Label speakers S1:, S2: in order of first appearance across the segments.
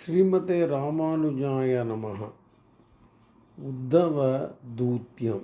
S1: ஸ்ரீமதே ராமானுஜாய நமக உத்தவ தூத்தியம்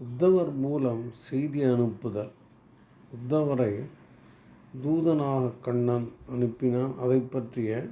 S1: உத்தவர் மூலம் செய்தி அனுப்புதல். உத்தவரை தூதனாக கண்ணன் அனுப்பினான். அதை பற்றிய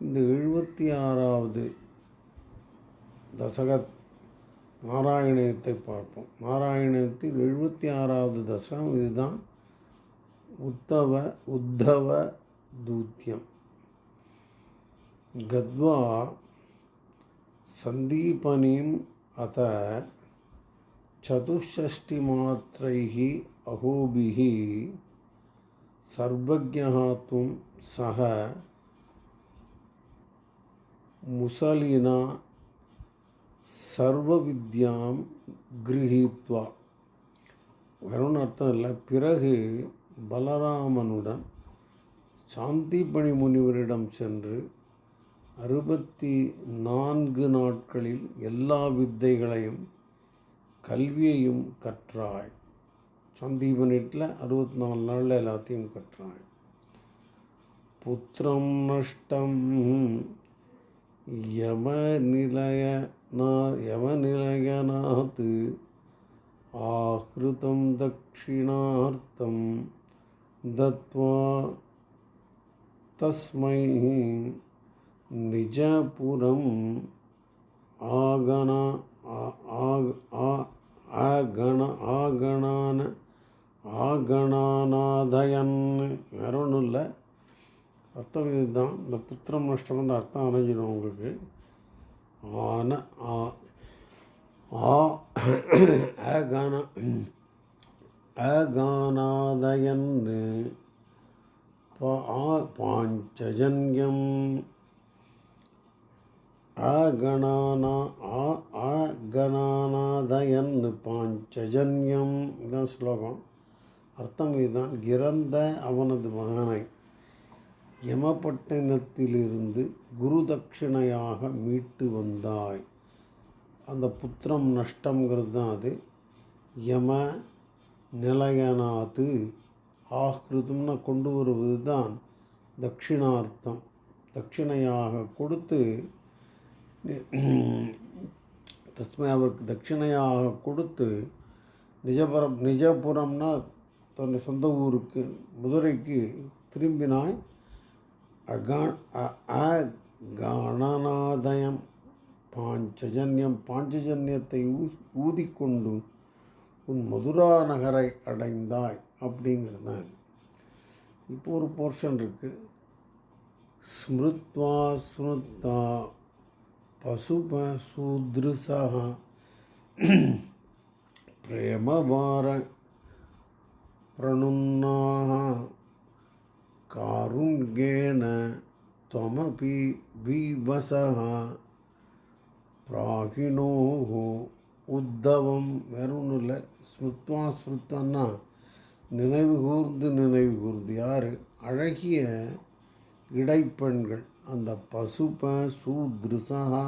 S1: இந்த எழுபத்தி ஆறாவது தசக நாராயணத்தை பார்ப்போம். நாராயணத்தில் எழுபத்தி ஆறாவது தசகம். இதுதான் உத்தவ உத்தவ தூத்தியம் गत्वा सन्दीपनीम् अथ चतुष्षष्टिमात्रैः अहोभिः सर्वज्ञः त्वं सः मुसलिना சர்வவித்யாம் கிரகித்வா வேறொன்று அர்த்தம் இல்லை பிறகு பலராமனுடன் சாந்திபணி முனிவரிடம் சென்று அறுபத்தி நான்கு நாட்களில் எல்லா வித்தைகளையும் கல்வியையும் கற்றாய் சந்தீபனிட்டில் அறுபத்தி நாலு நாளில் எல்லாத்தையும் கற்றாய் புத்திரம் நஷ்டம் யமநிலைய யமநிலையநாத் ஆஹிருதம் தட்சிணார்த்தம் தத்வா தஸ்மை நிஜபுரம் ஆகண ஆகண ஆகணான ஆகணானாதயன். வேற ஒன்றும் இல்லை. அர்த்தம் இதுதான். இந்த புத்திரம் நஷ்டம்ன்ற அர்த்தம் அணைஞ்சிடும் உங்களுக்கு. ஆன ஆ ஆ ஆகான ஆகானாதயன் பாஞ்சஜன்யம். அகணானா ஆ ஆகணானாதயன் பாஞ்சஜன்யம். இதுதான் ஸ்லோகம். அர்த்தம் இதுதான். இறந்த அவனது மகனை யமப்பட்டினத்திலிருந்து குரு தட்சிணையாக மீட்டு வந்தாய். அந்த புத்திரம் நஷ்டங்கிறது தான் அது. யம நிலையனாது ஆஹ்ருதம்னு கொண்டு வருவது தான் தட்சிணார்த்தம். தட்சிணையாக கொடுத்து தஸ்மை அவருக்கு தட்சிணையாக கொடுத்து நிஜபுரம் நிஜபுரம்னா தன் சொந்த ஊருக்கு மதுரைக்கு திரும்பினாய். அகா கணநாதயம் பாஞ்சஜன்யம் பாஞ்சஜன்யத்தை ஊ ஊதிக்கொண்டு உன் மதுரா நகரை அடைந்தாய் அப்படிங்கிறதான் இப்போ ஒரு போர்ஷன் இருக்குது ஸ்மிருத்வா ஸ்மிருத்தா பசுப சூத்ருசா பிரேமபார प्रणुन्नाः कारुण्येन त्वमपि विवसः प्राहिणोः உத்தவம் வேற ஒன்றும் இல்லை ஸ்மிருத்வா ஸ்மிருத்தன்னா நினைவு கூர்ந்து நினைவு கூர்ந்து யார் அழகிய இடைப்பெண்கள் அந்த பசுப சூத்ருசகா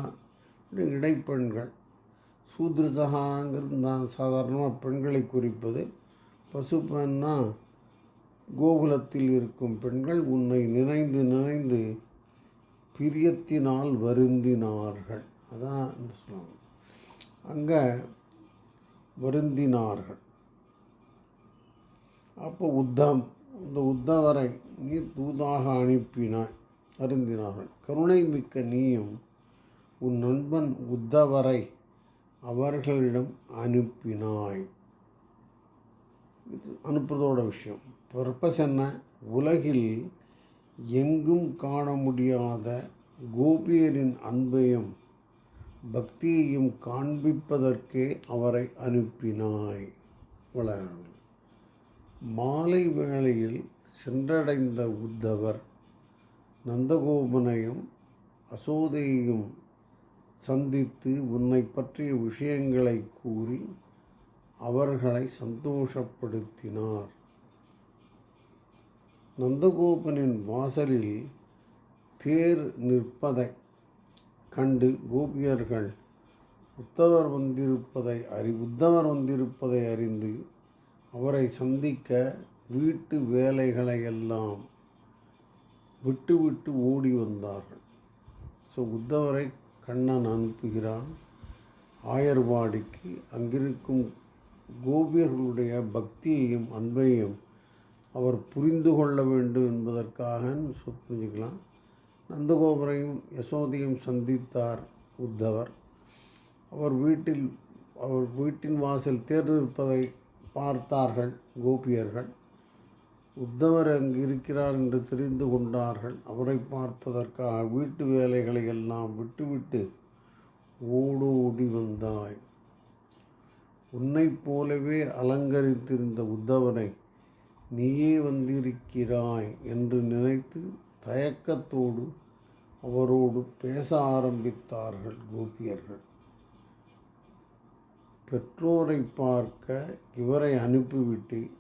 S1: இடைப்பெண்கள். சூத்ருசகாங்கிறது தான் சாதாரணமாக பெண்களை குறிப்பது. பசுப்பன்னா கோகுலத்தில் இருக்கும் பெண்கள் உன்னை நினைந்து நினைந்து பிரியத்தினால் வருந்தினார்கள். அதான் சொல்லுவாங்க அங்கே வருந்தினார்கள். அப்போ உத்தம் இந்த உத்தவரை நீ தூதாக அனுப்பினாய். அருந்தினார்கள். கருணை மிக்க நீயும் உன் நண்பன் உத்தவரை அவர்களிடம் அனுப்பினாய். இது அனுப்புறதோட விஷயம். பர்பஸ் என்ன? உலகில் எங்கும் காண முடியாத கோபியரின் அன்பையும் பக்தியையும் காண்பிப்பதற்கே அவரை அனுப்பினாய். வளர்கள் மாலை வேளையில் சென்றடைந்த உத்தவர் நந்தகோபனையும் அசோதையையும் சந்தித்து உன்னை பற்றிய விஷயங்களை கூறி அவர்களை சந்தோஷப்படுத்தினார். நந்தகோபனின் வாசலில் தேர் நிற்பதை கண்டு கோபியர்கள் உத்தவர் வந்திருப்பதை அறி உத்தவர் வந்திருப்பதை அறிந்து அவரை சந்திக்க வீட்டு வேலைகளை எல்லாம் விட்டு விட்டு ஓடி வந்தார்கள். ஸோ உத்தவரை கண்ணன் அனுப்புகிறான். ஆயர்வாடிக்கு அங்கிருக்கும் கோபியர்களுடைய பக்தியையும் அன்பையும் அவர் புரிந்து கொள்ள வேண்டும் என்பதற்காக புரிஞ்சுக்கலாம். நந்தகோபுரையும் யசோதையும் சந்தித்தார் உத்தவர். அவர் வீட்டில் அவர் வீட்டின் வாசல் தேர்ந்தெடுப்பதை பார்த்தார்கள் கோபியர்கள். உத்தவர் அங்கு இருக்கிறார் என்று தெரிந்து கொண்டார்கள். அவரை பார்ப்பதற்காக வீட்டு வேலைகளை எல்லாம் விட்டுவிட்டு ஓடோடி வந்தாய். உன்னைப் போலவே அலங்கரித்திருந்த உத்தவனை நீயே வந்திருக்கிறாய் என்று நினைத்து தயக்கத்தோடு அவரோடு பேச ஆரம்பித்தார்கள் கோபியர்கள். பெற்றோரை பார்க்க இவரை அனுப்பிவிட்டு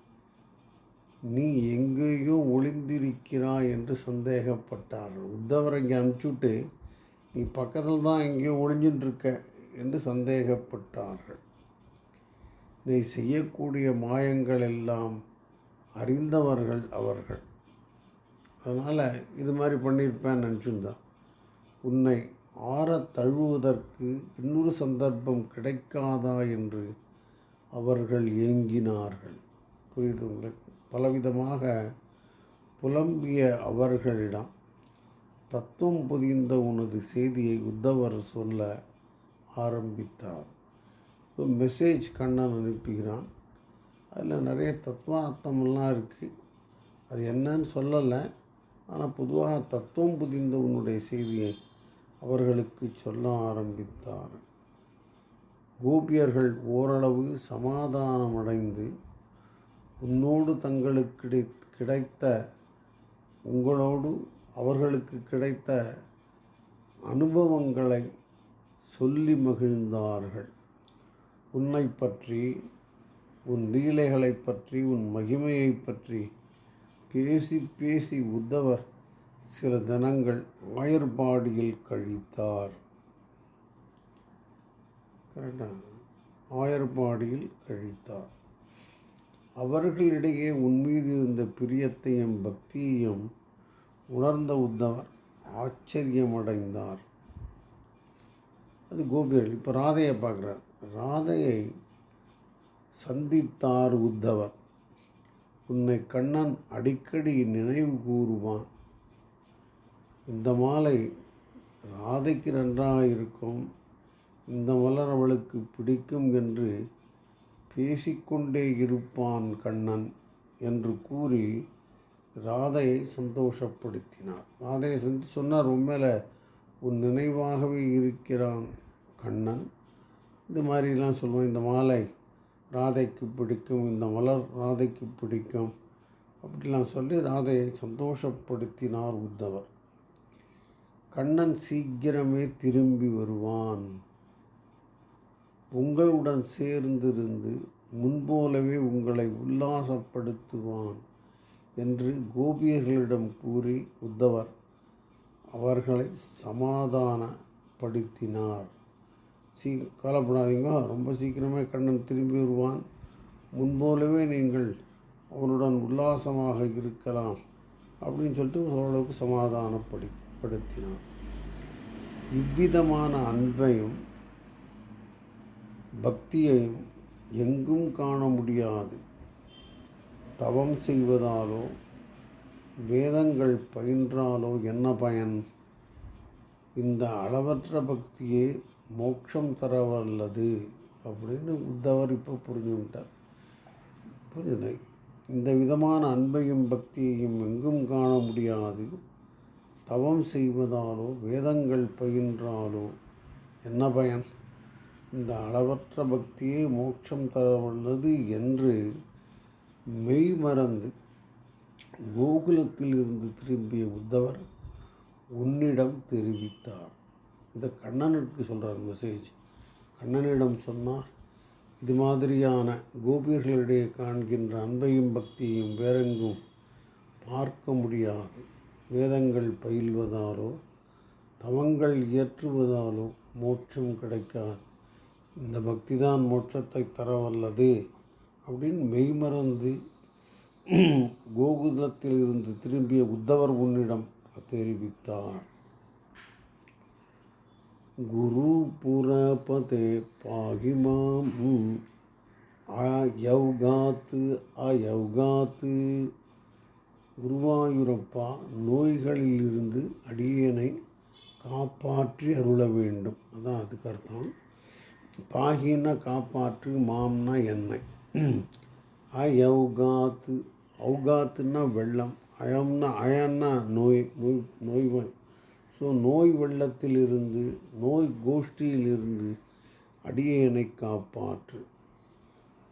S1: நீ எங்கேயோ ஒளிந்திருக்கிறாய் என்று சந்தேகப்பட்டார்கள் உத்தவரை இங்கே அனுப்பிச்சுட்டு நீ பக்கத்தில் தான் எங்கேயோ ஒளிஞ்சின்னு இருக்க என்று சந்தேகப்பட்டார்கள். நீ செய்யக்கூடிய மாயங்கள் எல்லாம் அறிந்தவர்கள் அவர்கள். அதனால் இது மாதிரி பண்ணியிருப்பேன் நினச்சிருந்தான் உன்னை ஆற தழுவுவதற்கு இன்னொரு சந்தர்ப்பம் கிடைக்காதா என்று அவர்கள் ஏங்கினார்கள். புரியுது உங்களுக்கு? பலவிதமாக புலம்பிய அவர்களிடம் தத்துவம் புதிந்த உனது செய்தியை உத்தவர் சொல்ல ஆரம்பித்தார். மெசேஜ் கண்ணன் அனுப்புகிறான். அதில் நிறைய தத்துவார்த்தமெல்லாம் இருக்குது அது என்னன்னு சொல்லலை. ஆனால் பொதுவாக தத்துவம் புதிந்த உன்னுடைய செய்தியை அவர்களுக்கு சொல்ல ஆரம்பித்தார். கோபியர்கள் ஓரளவு சமாதானமடைந்து உன்னோடு தங்களுக்கு கிடைத்த உங்களோடு அவர்களுக்கு கிடைத்த அனுபவங்களை சொல்லி மகிழ்ந்தார்கள். உன்னை பற்றி உன் லீலைகளை பற்றி உன் மகிமையை பற்றி பேசி பேசி உத்தவர் சில தினங்கள் ஆயர்பாடியில் கழித்தார். கரெக்டாக ஆயர்பாடியில் கழித்தார். அவர்களிடையே உன்மீது இருந்த பிரியத்தையும் பக்தியையும் உணர்ந்த உத்தவர் ஆச்சரியமடைந்தார். அது கோபியர்கள். இப்போ ராதையை பார்க்குறார். ராதையை சந்தித்தார் உத்தவர். உன்னை கண்ணன் அடிக்கடி நினைவு கூறுவான். இந்த மாலை ராதைக்கு நன்றாக இருக்கும். இந்த மலர் அவளுக்கு பிடிக்கும் என்று பேசிக்கொண்டே இருப்பான் கண்ணன் என்று கூறி ராதையை சந்தோஷப்படுத்தினார். ராதையை சந்தி சொன்னார் உண்மையில உன் நினைவாகவே இருக்கிறான் கண்ணன். இது மாதிரிலாம் சொல்லுவேன் இந்த மாலை ராதைக்கு பிடிக்கும் இந்த மலர் ராதைக்கு பிடிக்கும். அப்படிலாம் சொல்லி ராதையை சந்தோஷப்படுத்தினார் உத்தவர். கண்ணன் சீக்கிரமே திரும்பி வருவான். உங்களுடன் சேர்ந்திருந்து முன்போலவே உங்களை உல்லாசப்படுத்துவான் என்று கோபியர்களிடம் கூறி உத்தவர் அவர்களை சமாதானப்படுத்தினார். சீ கவலைப்படாதீங்க. ரொம்ப சீக்கிரமே கண்ணன் திரும்பி வருவான். முன்போலவே நீங்கள் அவனுடன் உல்லாசமாக இருக்கலாம் அப்படின்னு சொல்லிட்டு ஓரளவுக்கு சமாதானப்படி படுத்தினார் இவ்விதமான அன்பையும் பக்தியையும் எங்கும் காண முடியாது. தவம் செய்வதாலோ வேதங்கள் பயின்றாலோ என்ன பயன்? இந்த அளவற்ற பக்தியே மோட்சம் தரவல்லது அப்படின்னு உத்தவர் இப்போ புரிஞ்சுக்கிட்டார். புரியுது? இந்த விதமான அன்பையும் பக்தியையும் எங்கும் காண முடியாது. தவம் செய்வதாலோ வேதங்கள் பயின்றாலோ என்ன பயன்? இந்த அளவற்ற பக்தியே மோட்சம் தர என்று மெய் மறந்து கோகுலத்தில் இருந்து திரும்பிய உத்தவர் உன்னிடம் தெரிவித்தார். இதை கண்ணனுக்கு சொல்கிறார் மெசேஜ். கண்ணனிடம் சொன்னார் இது மாதிரியான கோபியர்களிடையே காண்கின்ற அன்பையும் பக்தியையும் வேறெங்கும் பார்க்க முடியாது. வேதங்கள் பயில்வதாலோ தவங்கள் இயற்றுவதாலோ மோட்சம் கிடைக்காது. இந்த பக்தி தான் மோட்சத்தை தரவல்லது அப்படின்னு மெய்மறந்து கோகுலத்தில் இருந்து திரும்பிய உத்தவர் உன்னிடம் தெரிவித்தார். குரு புரபதே பாகிமாம். அயௌகாத்து அயௌகாத்து. குருவாயூரப்பா நோய்களிலிருந்து அடியனை காப்பாற்றி அருள வேண்டும். அதான் அதுக்கு அர்த்தம். பாகின்னா காப்பாற்று மாம்னா எண்ணெய் அயௌகாத்து ஔகாத்துன்னா வெள்ளம் அயம்னா அயன்னா நோய் நோய் நோய்வன். ஸோ நோய் வெள்ளத்திலிருந்து நோய் கோஷ்டியிலிருந்து அடியேனை காப்பாற்று.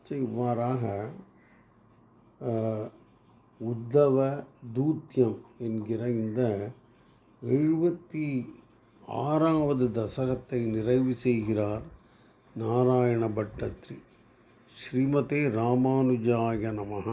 S1: சரி இவ்வாறாக உத்தவ தூத்தியம் என்கிற இந்த எழுபத்தி ஆறாவது தசகத்தை நிறைவு செய்கிறார் நாராயண பட்டத்ரி ஸ்ரீமதே ராமானுஜாய நமः.